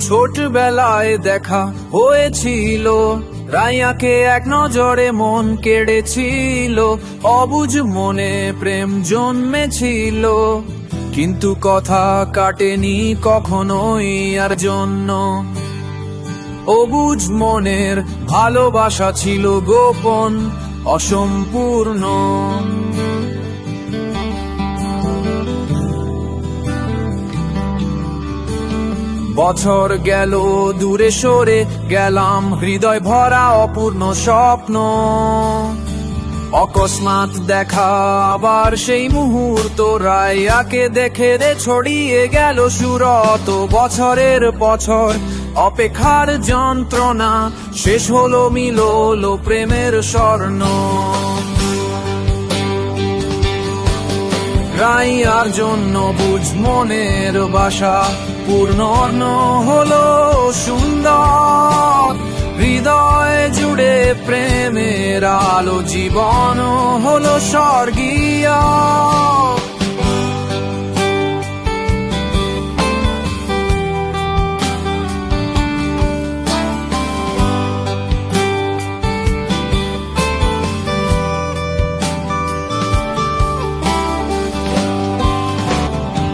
ছোটবেলায় দেখা হয়েছিল। রাইয়াকে এক নজরে মন কেড়েছিল। অবুজ মনে প্রেম জন্মেছিল। কিন্তু কথা কাটেনি কখনোই আর জন্য। অবুজ মনের ভালোবাসা ছিল গোপন, অসম্পূর্ণ। বছর গেল, দূরে সরে গেলাম, হৃদয় ভরা অপূর্ণ স্বপ্ন। অকস্মাৎ দেখা, আবার সেই মুহূর্ত, রায়াকে দেখে রে ছড়িয়ে গেল সুরত। বছরের বছর, অপেক্ষার যন্ত্রণা, শেষ হলো, মিললো প্রেমের স্বর্ণ। রাইয়ার জন্য বুঝ মনের বাসা। পূর্ণ হলো সুন্দর। হৃদয় জুড়ে প্রেমের আলো, জীবন হলো স্বর্গীয়।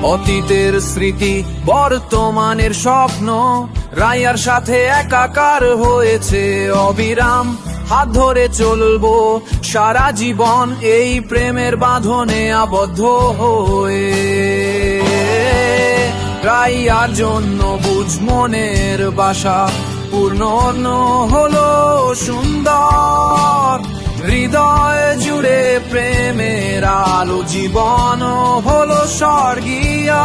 অতীতের স্মৃতি, বর্তমানের স্বপ্ন, রায়ার সাথে একাকার হয়েছে অবিরাম। হাত ধরে চলবো, সারা জীবন এই প্রেমের বাঁধনে আবদ্ধ হয়ে। রাইয়ার জন্য বুঝ মনের বাসা, পূর্ণ হলো সুন্দর। ভালো জীবন হলো স্বর্গীয়।